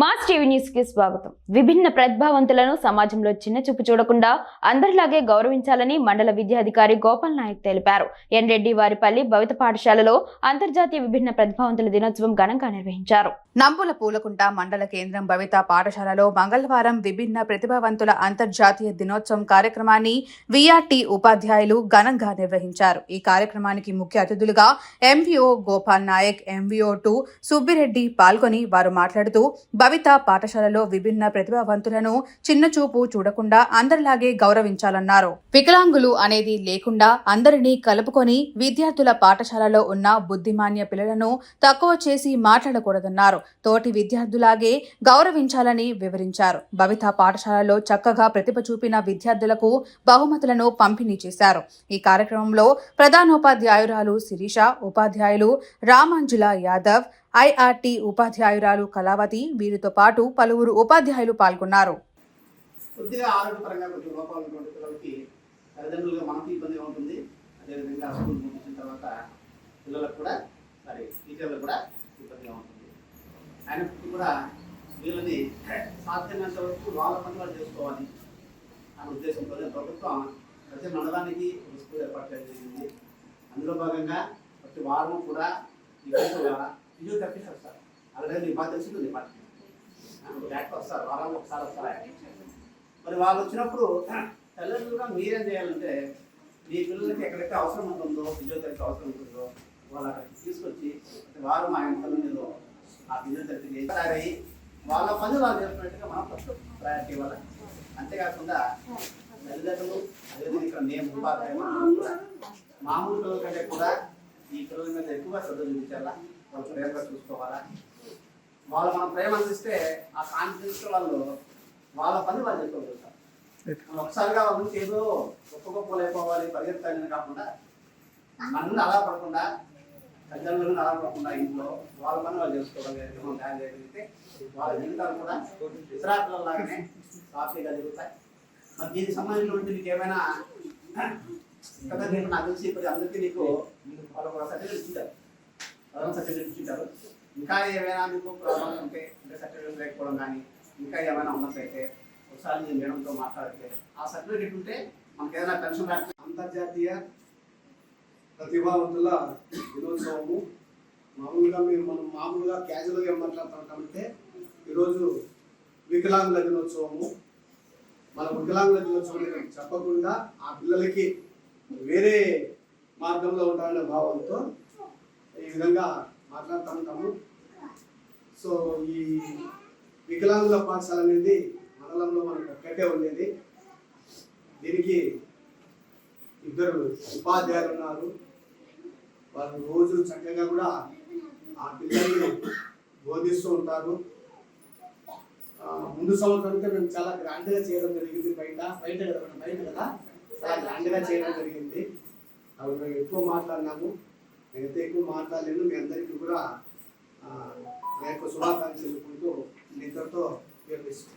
Mass TV న్యూస్కి స్వాగతం. విభిన్న ప్రతిభావంతులను సమాజంలో చిన్న చూపు చూడకుండా అందరిలాగే గౌరవించాలని మండల విద్యాధికారి గోపాల్ నాయక్ తెలిపారు. ఎన్ రెడ్డి వారిపల్లి భవిత పాఠశాలలో అంతర్జాతీయ విభిన్న ప్రతిభావంతుల దినోత్సవం ఘనంగా నిర్వహించారు. నంబుల పూలకుంట మండల కేంద్రం భవిత పాఠశాలలో మంగళవారం విభిన్న ప్రతిభావంతుల అంతర్జాతీయ దినోత్సవం కార్యక్రమాన్ని విఆర్టీ ఉపాధ్యాయులు ఘనంగా నిర్వహించారు. ఈ కార్యక్రమానికి ముఖ్య అతిథులుగా MVO Gopal Nayak MVO two Subbireddy పాల్గొని వారు మాట్లాడుతూ కవిత పాఠశాలలో విభిన్న ప్రతిభావంతులను చిన్నచూపు చూడకుండా అందరిలాగే గౌరవించాలన్నారు. వికలాంగులు అనేది లేకుండా అందరినీ కలుపుకొని విద్యార్థుల పాఠశాలలో ఉన్న బుద్ధిమాన్య పిల్లలను తక్కువ చేసి మాట్లాడకూడదన్నారు. తోటి విద్యార్థులాగే గౌరవించాలని వివరించారు. భవిత పాఠశాలలో చక్కగా ప్రతిభ చూపిన విద్యార్థులకు బహుమతులను పంపిణీ చేశారు. ఈ కార్యక్రమంలో ప్రధానోపాధ్యాయురాలు శిరీష ఉపాధ్యాయులు రామాంజుల యాదవ్ ఐఆర్టీ ఉపాధ్యాయురాలు కళావతి. వీరితో పాటు పలువురు ఉపాధ్యాయులు పాల్గొన్నారు. కొద్దిగా ఆరోగ్యపరంగా కొంచెం లోపాలు ఉన్నటువంటి పిల్లలకి తల్లిదండ్రులుగా మనకు ఇబ్బందిగా ఉంటుంది. అదేవిధంగా స్కూల్ ముగించిన తర్వాత పిల్లలకు కూడా సారీ టీచర్లకు కూడా ఇబ్బందిగా ఉంటుంది. అయినప్పటికీ కూడా వీళ్ళని సాధ్యమైనంత వరకు వాళ్ళ పని వాళ్ళు చేసుకోవాలి అనే ఉద్దేశంతో ప్రభుత్వం ప్రతి మండలానికి ఒక స్కూల్ ఏర్పాటు చేయడం అందులో భాగంగా ప్రతి వారం కూడా ఈ ఫిజియోథెరపిస్ట్ వస్తారు అలాగే మీకు బాగా తెలిసింది డిపార్ట్మెంట్ డాక్టర్ వస్తారు వారానికి ఒకసారి వస్తారు మరి వాళ్ళు వచ్చినప్పుడు తల్లిదండ్రులుగా మీరేం చేయాలంటే మీ పిల్లలకి ఎక్కడైతే అవసరం ఉంటుందో ఫిజియోథెరపీ అవసరం ఉంటుందో వాళ్ళు అక్కడికి తీసుకొచ్చి వారు మా ఆ ఇంట్లో మీద ఆ ఫిజియోథెరపీ చేసి తయారయ్యి వాళ్ళ పని వాళ్ళు చేస్తున్నట్టుగా మనం ఫస్ట్ ప్రయారిటీ ఇవ్వాలి అంతేకాకుండా తల్లిదండ్రులు అదేవిధంగా ఇక్కడ మేము ఉపాధ్యాయులు మామూలు పిల్లల కంటే కూడా ఈ పిల్లల మీద ఎక్కువ శ్రద్ధ చూపించాలా? కొంచెం ప్రేమగా చూసుకోవాలా? వాళ్ళు మనం ప్రేమ అందిస్తే ఆ కాన్ఫిడెన్స్ వాళ్ళు వాళ్ళ పని వాళ్ళు చేసుకోగలుగుతారు ఒకసారిగా వాళ్ళ నుంచి ఏదో గొప్ప గొప్ప లేకపోవాలి పరిగెత్తాలని కాకుండా మన అలా పడకుండా తల్లిదండ్రుల అలా పడకుండా ఇంట్లో వాళ్ళ పని వాళ్ళు చేసుకోగలిగితే మనం ధ్యానం చేయగలిగితే వాళ్ళ జీవితాలు కూడా ఇతర పిల్లల్లాగానే సాఫీగా జరుగుతాయి. మరి దీనికి సంబంధించినటువంటి నీకు ఏమైనా కదా నేను నాకు తెలిసి ఇప్పుడు అందరికీ నీకు వాళ్ళు ఒక సర్టిఫికేట్ ఇచ్చింటారు ప్రథమ సర్టిఫికేట్ ఇచ్చింటారు ఇంకా ఏమైనా మీకు ప్రాబ్లం ఉంటే ఇంకా సర్టిఫికేట్ లేకపోవడం కానీ ఇంకా ఏమైనా ఉన్నట్లయితే ఒకసారి నేను మేడంతో మాట్లాడితే ఆ సర్టిఫికేట్ ఉంటే మనకు ఏదైనా పెన్షన్ రాకపోతే అంతర్జాతీయ ప్రతిభావంతుల దినోత్సవము. మామూలుగా మేము మనం మామూలుగా క్యాజువల్గా ఏం మాట్లాడుతుంటామంటే ఈరోజు వికలాంగుల దినోత్సవము. మన వికలాంగుల దినోత్సవం చెప్పకుండా ఆ పిల్లలకి వేరే మార్గంలో ఉండాలనే భావంతో ఈ విధంగా మాట్లాడుతూ ఉంటాము సో ఈ వికలాంగుల పాఠశాల అనేది మండలంలో మనకు ఒక్కటే ఉండేది. దీనికి ఇద్దరు ఉపాధ్యాయులు ఉన్నారు. వాళ్ళు రోజు చక్కగా కూడా ఆ పిల్లల్ని బోధిస్తూ ఉంటారు. ముందు ముందు అంటే మేము చాలా గ్రాండ్గా చేయడం జరిగింది బయట. బయట కదా బయట కదా. చాలా గ్రాండ్గా చేయడం జరిగింది. అవి మేము ఎక్కువ మాట్లాడినాము. నేనైతే ఎక్కువ మాట్లాడలేను. మీ అందరికీ కూడా ఆ, నా యొక్క శుభాకాంక్షలు చెప్పుకుంటూ మీ ఇద్దరితో విరమిస్తున్నాను